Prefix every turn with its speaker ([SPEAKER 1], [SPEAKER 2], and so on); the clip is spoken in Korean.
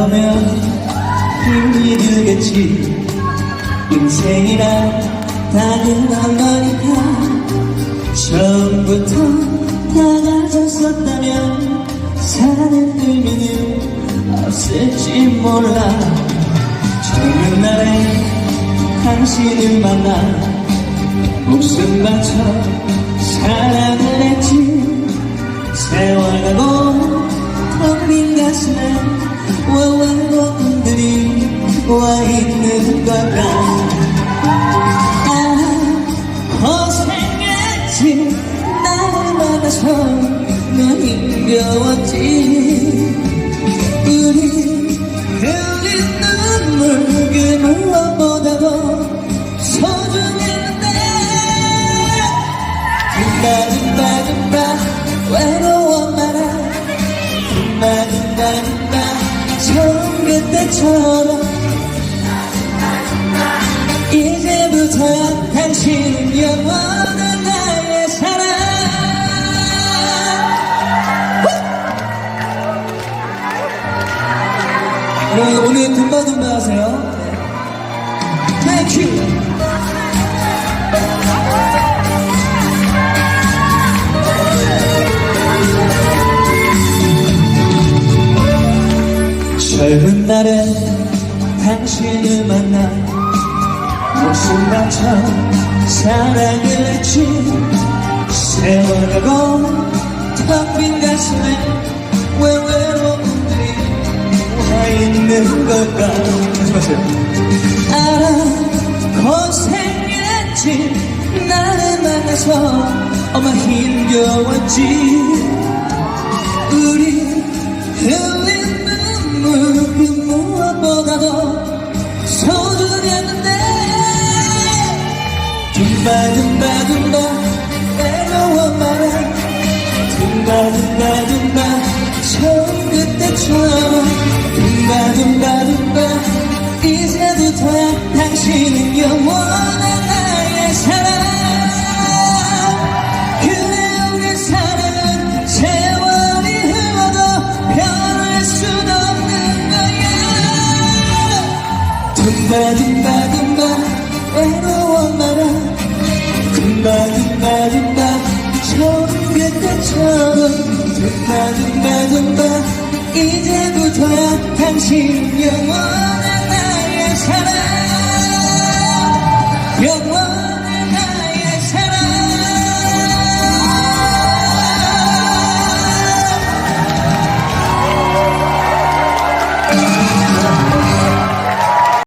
[SPEAKER 1] 보면 힘이 들겠지. 인생이라 다 그런 거니까 처음부터 다 가졌었다면 사는 의미는 없을지 몰라. 젊은 날에 당신을 만나 목숨 바쳐 사랑 넌 힘겨웠지. 우리 흘린 눈물 그 무엇보다도 소중했는데 든다 든다 든다. 외로워 말아. 든다 든다 든다. 처음 그때처럼. 이제부터야 당신은 영원 여러분 오늘 둠바둠바 하세요 네. 땡큐 젊은 날에 당신을 만나 목숨 바쳐 사랑을 했지 세월 가고 텅빈 가슴에 있는 걸까 하지 마세요. 알아 고생했지. 나를 만나서 엄마 힘겨웠지. 우리 흘린 눈물 그 무엇보다도 소중했는데. 둠바 둠바 둠바 외로워 말아 둠바 둠바 둠바 처음 그때처럼 둠바 둠바 둠바 이제부터야 당신은 영원한 나의 사랑 그래 우리 사랑은 세월이 흘러도 변할 순 없는 거야 둠바 둠바 둠바 외로워 말아 둠바 둠바 둠바